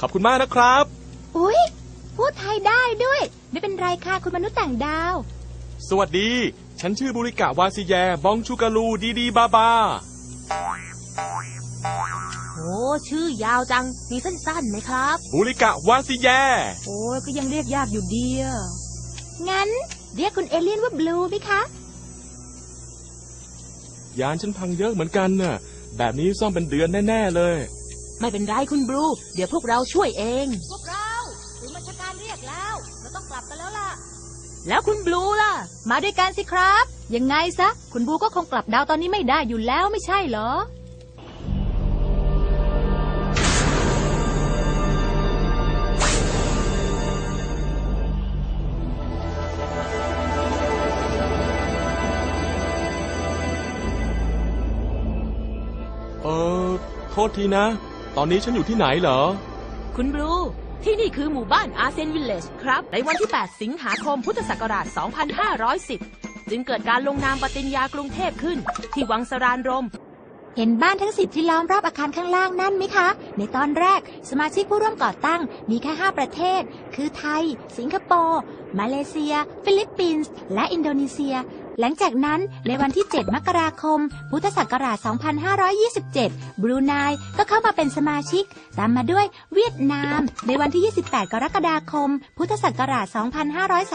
ขอบคุณมากนะครับ อุ๊ย พูดไทยได้ด้วย ไม่เป็นไรค่ะคุณมนุษย์ต่างดาว สวัสดี ฉันชื่อบุริกะวาซิแย บองชูกาลูดีดีบาบา โอ้ชื่อยาวจัง มีสั้นๆไหมครับ บุริกะวาซิแย โอ้ยก็ยังเรียกยากอยู่ดีอะงั้น เรียกคุณเอเลี่ยนว่าบลูไหมคะ ยานฉันพังเยอะเหมือนกันน่ะ แบบนี้ซ่อมเป็นเดือนแน่ ๆ เลย ไม่เป็นไรคุณบลู เดี๋ยวพวกเราช่วยเอง พวกเราถึงมาชาการเรียกแล้ว เราต้องกลับกันแล้วล่ะ แล้วคุณบลูล่ะ มาด้วยกันสิครับ ยังไงซะ คุณบลูก็คงกลับดาวตอนนี้ไม่ได้อยู่แล้วไม่ใช่เหรอ เออโทษทีนะ ตอนนี้ฉันอยู่ที่ไหนเหรอ คุณบลู ที่นี่คือหมู่บ้านอาเซนวิลเลจครับ ในวันที่ 8 สิงหาคมพุทธศักราช 2510 จึงเกิดการลงนามปฏิญญากรุงเทพขึ้น ที่วังสรานรม เห็นบ้านทั้งสิบที่ล้อมรอบอาคารข้างล่างนั่นไหมคะ ในตอนแรกสมาชิกผู้ร่วมก่อตั้งมีแค่ 5 ประเทศ คือไทย สิงคโปร์ มาเลเซีย ฟิลิปปินส์ และอินโดนีเซีย หลังจากนั้นในวันที่ 7 มกราคม พุทธศักราช 2527 บรูไนก็เข้ามาเป็นสมาชิก ตามมาด้วยเวียดนาม ในวันที่ 28 กรกฎาคม พุทธศักราช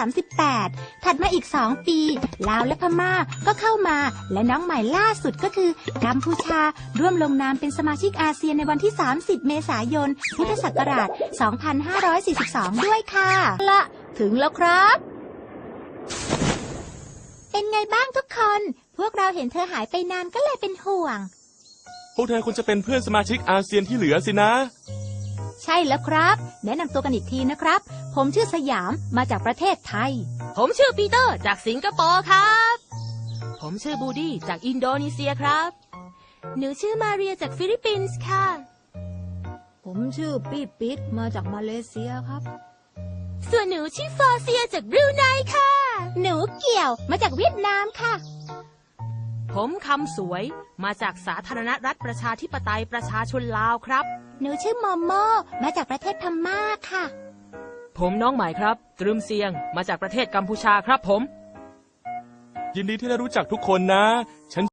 2538 ถัดมาอีก 2 ปี ลาวและพม่าก็เข้ามา และน้องใหม่ล่าสุดก็คือ กัมพูชา ร่วมลงนามเป็นสมาชิกอาเซียนในวันที่ 30 เมษายน พุทธศักราช 2542 ด้วยค่ะ ละ ถึงแล้วครับ เป็นไงบ้างทุกคน พวกเราเห็นเธอหายไปนานก็เลยเป็นห่วง พวกเธอควรจะเป็นเพื่อนสมาชิกอาเซียนที่เหลือสินะ ใช่แล้วครับ แนะนำตัวกันอีกทีนะครับ ผมชื่อสยามมาจากประเทศไทย ผมชื่อปีเตอร์จากสิงคโปร์ครับ ผมชื่อบูดี้จากอินโดนีเซียครับ หนูชื่อมาเรียจากฟิลิปปินส์ค่ะ ผมชื่อปีปิดมาจากมาเลเซียครับ ส่วนหนูชื่อฟอเซียจากบรูไนค่ะ หนูเกี่ยวมาจากเวียดนามค่ะ ผมคำสวยมาจากสาธารณรัฐประชาธิปไตยประชาชนลาวครับ หนูชื่อโมโมมาจากประเทศพม่าค่ะ ผมน้องใหม่ครับ ตรึมเซียงมาจากประเทศกัมพูชาครับผม ยินดีที่ได้รู้จักทุกคนนะ ฉัน